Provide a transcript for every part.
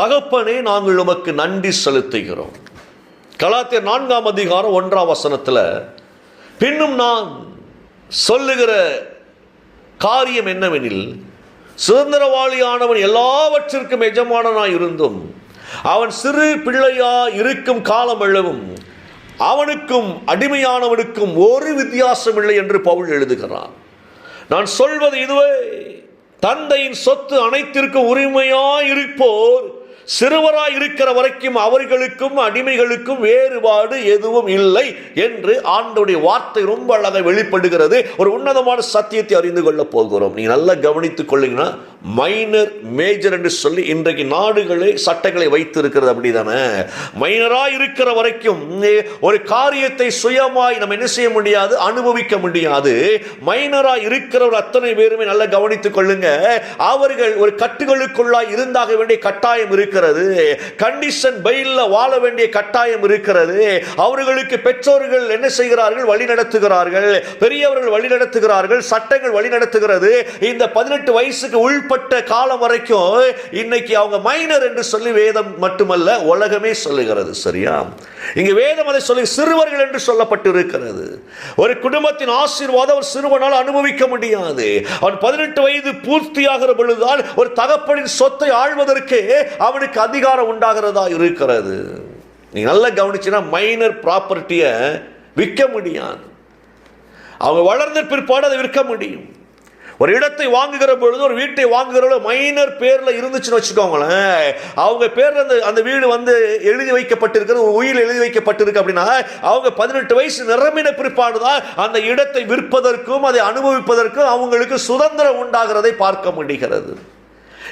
தகப்பனே நாங்கள் உமக்கு நன்றி செலுத்துகிறோம். கலாத்திய நான்காம் அதிகாரம் ஒன்றாம் வசனத்தில் பின்னும் நான் சொல்லுகிற காரியம் என்னவெனில் சுதந்திரவாளியானவன் எல்லாவற்றிற்கும் எஜமானனாய் இருந்தும் அவன் சிறு பிள்ளையா இருக்கும் காலம் எழவும். அவனுக்கும் அடிமையானவனுக்கும் ஒரு வித்தியாசம் இல்லை என்று பவுல் எழுதுகிறான். நான் சொல்வது இதுவே தந்தையின் சொத்து அனைத்திற்கும் உரிமையாய் இருப்போர் சிறுவராய் இருக்கிற வரைக்கும் அவர்களுக்கும் அடிமைகளுக்கும் வேறுபாடு எதுவும் இல்லை என்று ஆண்டுடைய வார்த்தை ரொம்ப அழகாக வெளிப்படுகிறது. ஒரு உன்னதமான சத்தியத்தை அறிந்து கொள்ள போகிறோம். நீங்க நல்லா கவனித்துக் கொள்ளீங்கன்னா மைனர் மேஜர் என்று சொல்லி இன்றைக்கு நாடுகளே சட்டங்களை வைத்து இருக்கிறது அப்படிதானே? மைனராய் இருக்கிற வரைக்கும் ஒரு காரியத்தை சுயமாய் நம்ம என்ன செய்ய முடியாது? அனுபவிக்க முடியாது. மைனராக இருக்கிறவர் அத்தனை பேருமே நல்லா கவனித்துக் கொள்ளுங்க. அவர்கள் ஒரு கட்டுகளுக்குள்ளாய் இருந்தாக வேண்டிய கட்டாயம் இருக்கிறது. கண்டிஷன் பைல்ல வாழ வேண்டிய கட்டாயம் இருக்கிறது. அவர்களுக்கு பெற்றோர்கள் என்ன செய்கிறார்கள்? வழி நடத்துகிறார்கள். பெரியவர்கள் வழி நடத்துகிறார்கள். சட்டங்கள் வழி நடத்துகிறது. இந்த பதினெட்டு வயசுக்கு உள் அப்படிப்பட்ட காலம் வரைக்கும் இன்னைக்கு அவங்க மைனர் என்று சொல்லி வேதம் மட்டுமல்ல உலகமே சொல்லுகிறது சரியா? இங்கு வேதம் அதை சொல்லி சிறுவர்கள் என்று சொல்லப்பட்டு இருக்கிறது ஒரு குடும்பத்தின் ஆசீர்வாதம் ஒரு சிறுவனால் அனுபவிக்க முடியாது. அவன் பதினெட்டு வயது பூர்த்தியாகிற பொழுதுதான் ஒரு தகப்பனின் சொத்தை ஆழ்வதற்கு அவனுக்கு அதிகாரம் உண்டாகிறதா இருக்கிறது. நீ நல்லா கவனிச்சுன்னா மைனர் ப்ராப்பர்ட்டியை விற்க முடியாது. அவங்க வளர்ந்த பிற்பாடு அதை விற்க முடியும். ஒரு இடத்தை வாங்குகிற பொழுது ஒரு வீட்டை வாங்குகிற பொழுது மைனர் பேரில் இருந்துச்சுன்னு வச்சுக்கோங்களேன். அவங்க பேரில் அந்த அந்த வீடு வந்து எழுதி வைக்கப்பட்டிருக்கிறது ஒரு உயில் எழுதி வைக்கப்பட்டிருக்கு அப்படின்னா அவங்க பதினெட்டு வயசு நிரம்பின பிற்பாடு தான் அந்த இடத்தை விற்பதற்கும் அதை அனுபவிப்பதற்கும் அவங்களுக்கு சுதந்திரம் உண்டாகிறதை பார்க்க முடிகிறது.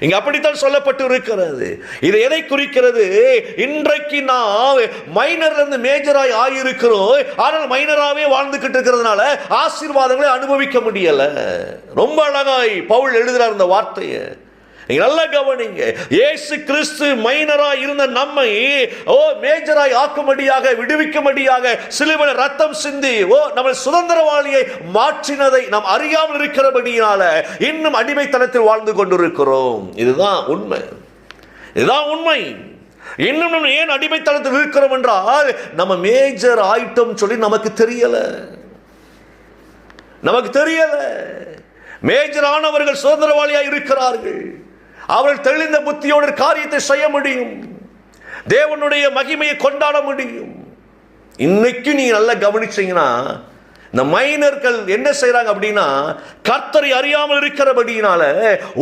இங்க அப்படித்தான் சொல்லப்பட்டு இருக்கிறது இது எதை குறிக்கிறது? இன்றைக்கு நாம் மைனர்ல இருந்து மேஜராய் ஆகியிருக்கிறோம். ஆனால் மைனராகவே வாழ்ந்துகிட்டு இருக்கிறதுனால ஆசீர்வாதங்களை அனுபவிக்க முடியல. ரொம்ப அழகாய் பவுல் எழுதுறார் இந்த வார்த்தையை. நீங்க நல்லா கவனிங்க. இயேசு கிறிஸ்து மைனரா இருந்த நம்மை ஓ மேஜராய் ஆக்கும்படியாக விடுவிக்கும்படியாக சிலுவன ரத்தம் சிந்தி ஓ நம்ம சுதந்திரவாளியை மாற்றினதை நாம் அறியாமல் இருக்கிறபடியால இன்னும் அடிமைத்தனத்தில் வாழ்ந்து கொண்டிருக்கிறோம். இதுதான் உண்மை. இதுதான் உண்மை. இன்னும் நம்ம ஏன் அடிமைத்தனத்தில் இருக்கிறோம் என்றால் நம்ம மேஜர் ஆயிட்டோம் சொல்லி நமக்கு தெரியல. நமக்கு தெரியல. மேஜர் ஆனவர்கள் சுதந்திரவாளியாக இருக்கிறார்கள். அவர்கள் தெளிந்த புத்தியோடு காரியத்தை செய்ய முடியும். தேவனுடைய மகிமையை கொண்டாட முடியும். இன்னைக்கு நீங்க நல்லா கவனிச்சீங்கன்னா இந்த மைனர்கள் என்ன செய்யறாங்க அப்படின்னா கர்த்தரை அறியாமல் இருக்கிறபடியினால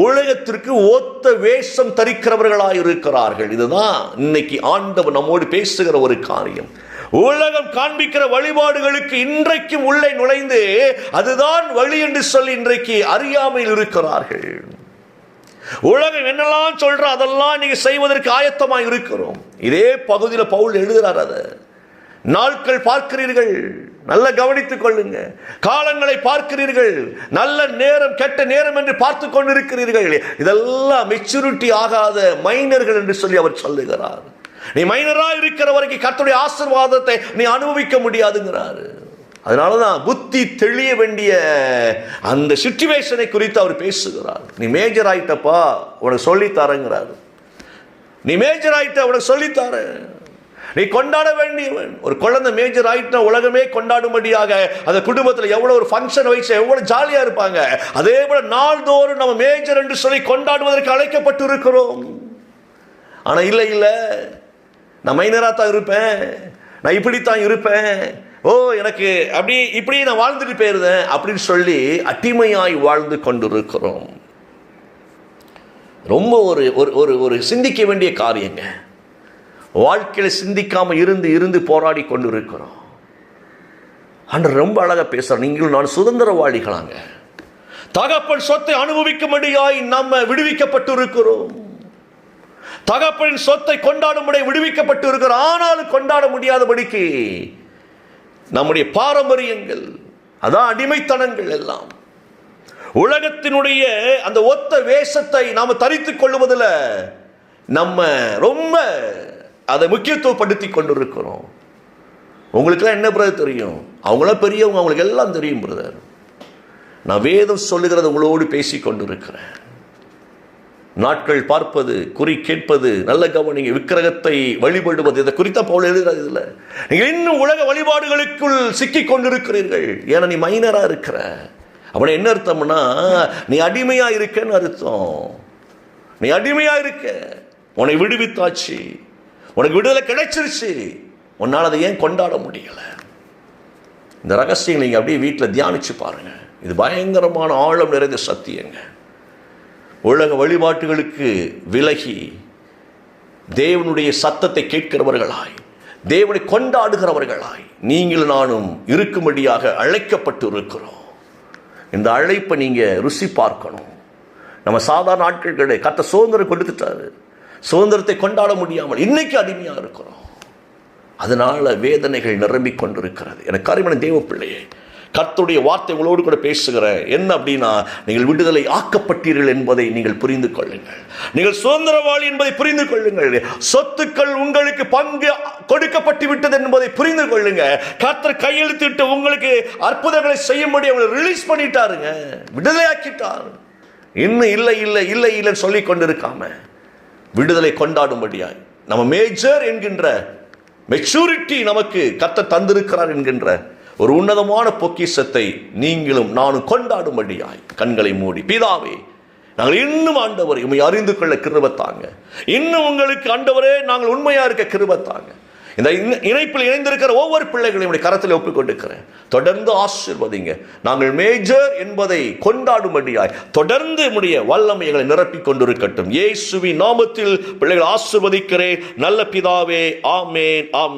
உலகத்திற்கு ஒத்த வேஷம் தரிக்கிறவர்களாக இருக்கிறார்கள். இதுதான் இன்னைக்கு ஆண்டவர் நம்மோடு பேசுகிற ஒரு காரியம். உலகம் காண்பிக்கிற வழிபாடுகளுக்கு இன்றைக்கும் உள்ளே நுழைந்து அதுதான் வழி என்று சொல்லி இன்றைக்கு அறியாமையில் இருக்கிறார்கள். உலகம் என்னெல்லாம் சொல்ற அதெல்லாம் நீங்க செய்வதற்கு ஆயத்தமாக இருக்கிறோம். இதே பகுதியில் பவுல் எழுதுகிறார் அதை. நாட்கள் பார்க்கிறீர்கள் நல்ல கவனித்துக் கொள்ளுங்க. காலங்களை பார்க்கிறீர்கள் நல்ல நேரம் கெட்ட நேரம் என்று பார்த்து கொண்டிருக்கிறீர்கள். இதெல்லாம் மெச்சூரிட்டி ஆகாத மைனர்கள் என்று சொல்லி அவர் சொல்லுகிறார். நீ மைனரா இருக்கிற வரைக்கும் கத்துடைய ஆசீர்வாதத்தை நீ அனுபவிக்க முடியாதுங்கிறாரு. அதனால தான் புத்தி தெளிய வேண்டிய அந்த சுச்சுவேஷனை குறித்து அவர் பேசுகிறார். நீ மேஜர் ஆயிட்டப்பா உனக்கு சொல்லித்தரங்கிறார். நீ மேஜர் ஆயிட்ட உனக்கு சொல்லித்தார நீ கொண்டாட வேண்டியவன். ஒரு குழந்தை மேஜர் ஆயிட்டா உலகமே கொண்டாடும்படியாக அந்த குடும்பத்தில் எவ்வளோ ஒரு ஃபங்க்ஷன் வயசு எவ்வளோ ஜாலியாக இருப்பாங்க. அதே போல நாள்தோறும் நம்ம மேஜர் என்று சொல்லி கொண்டாடுவதற்கு அழைக்கப்பட்டு இருக்கிறோம் ஆனால் இல்லை இல்லை. நான் மைனராக தான் இருப்பேன். நான் இப்படித்தான் இருப்பேன். ஓ எனக்கு அப்படி இப்படி நான் வாழ்ந்துட்டு போயிருந்தேன் அப்படின்னு சொல்லி அட்டிமையாய் வாழ்ந்து கொண்டிருக்கிறோம். ரொம்ப ஒரு ஒரு ஒரு ஒரு சிந்திக்க வேண்டிய காரியங்க. வாழ்க்கையில் சிந்திக்காமல் இருந்து இருந்து போராடி கொண்டு இருக்கிறோம் அன்று ரொம்ப அழகாக பேசுகிறேன் நீங்களும் நான் சுதந்திரவாளிகளாங்க. தகப்பன் சொத்தை அனுபவிக்கும்படியாய் நம்ம விடுவிக்கப்பட்டு இருக்கிறோம் தகப்பனின் சொத்தை கொண்டாடும்படி விடுவிக்கப்பட்டு இருக்கிறோம் ஆனாலும் கொண்டாட முடியாதபடிக்கு நம்முடைய பாரம்பரியங்கள் அதான் அடிமைத்தனங்கள் எல்லாம். உலகத்தினுடைய அந்த ஒத்த வேஷத்தை நாம் தரித்துக் கொள்வதில் நம்ம ரொம்ப அதை முக்கியத்துவப்படுத்தி கொண்டிருக்கிறோம். உங்களுக்கெல்லாம் என்ன பிரதர் தெரியும்? அவங்களாம் பெரியவங்க அவங்களுக்கு எல்லாம் தெரியும் பிரதர் நான் வேதம் சொல்லுகிறத உங்களோடு பேசி கொண்டிருக்கிறேன். நாட்கள் பார்ப்பது குறி கேட்பது நல்ல கவனிங்க விக்கிரகத்தை வழிபடுவது இதை குறித்த போல எழுதுறது இல்லை நீங்கள் இன்னும் உலக வழிபாடுகளுக்குள் சிக்கிக் கொண்டிருக்கிறீர்கள். ஏன்னா நீ மைனராக இருக்கிற. அவனை என்ன அர்த்தம்னா நீ அடிமையாக இருக்கன்னு அர்த்தம். நீ அடிமையாக இருக்க. உன்னை விடுவித்தாச்சு. உனக்கு விடுதலை கிடைச்சிருச்சு. உன்னால் அதை ஏன் கொண்டாட முடியலை? இந்த ரகசியங்களை நீங்கள் அப்படியே வீட்டில் தியானித்து பாருங்கள் இது பயங்கரமான ஆழம் நிறைந்த சத்தியங்க. உலக வழிபாட்டுகளுக்கு விலகி தேவனுடைய சத்தத்தை கேட்கிறவர்களாய் தேவனை கொண்டாடுகிறவர்களாய் நீங்கள் நானும் இருக்கும்படியாக அழைக்கப்பட்டு இருக்கிறோம் இந்த அழைப்பை நீங்கள் ருசி பார்க்கணும். நம்ம சாதாரண ஆட்கள் கிடையாது கத்த சுதந்திரம் கொடுத்துட்டாரு. சுதந்திரத்தை கொண்டாட முடியாமல் இன்னைக்கு அடிமையாக இருக்கிறோம். அதனால் வேதனைகள் நிரம்பிக் கொண்டிருக்கிறது. எனக்கு அருமையான தேவ பிள்ளையே கர்த்தருடைய வார்த்தை உங்களோடு கூட பேசுகிறேன். என்ன அப்படின்னா நீங்கள் விடுதலை ஆக்கப்பட்டீர்கள் என்பதை நீங்கள் புரிந்து கொள்ளுங்கள். நீங்கள் சுதந்திரவாளி என்பதை புரிந்து கொள்ளுங்கள். சொத்துக்கள் உங்களுக்கு பங்கு கொடுக்கப்பட்டு விட்டது என்பதை புரிந்து கொள்ளுங்க கர்த்தர் கையெழுத்திட்டு உங்களுக்கு அற்புதங்களை செய்யும்படி அவங்களை ரிலீஸ் பண்ணிட்டாருங்க. விடுதலையாக்கிட்டார். இன்னும் இல்லை இல்லை இல்லை இல்லைன்னு சொல்லி கொண்டிருக்காம விடுதலை கொண்டாடும்படியாய் நம்ம மேஜர் என்கின்ற மெச்சூரிட்டி நமக்கு கத்த தந்திருக்கிறார் என்கின்ற ஒரு உன்னதமான பொக்கிஷத்தை நீங்களும் நானும் கொண்டாடும்படியாய் கண்களை மூடி பிதாவே நாங்கள் இன்னும் ஆண்டவர் உண்மை அறிந்து கொள்ள கிருபத்தாங்க. இன்னும் உங்களுக்கு ஆண்டவரே நாங்கள் உண்மையா இருக்க கிருபத்தாங்க. இந்த இணைப்பில் இணைந்திருக்கிற ஒவ்வொரு பிள்ளைகளையும் கரத்தில் ஒப்புக்கொண்டிருக்கிறேன். தொடர்ந்து ஆசிர்வதிங்க. நாங்கள் மேஜர் என்பதை கொண்டாடும்படியாய் தொடர்ந்து உடைய எங்களை நிரப்பிக் கொண்டிருக்கட்டும். ஏசுவி நாமத்தில் பிள்ளைகள் ஆசிர்வதிக்கிறேன். நல்ல பிதாவே ஆமேன் ஆமேன்.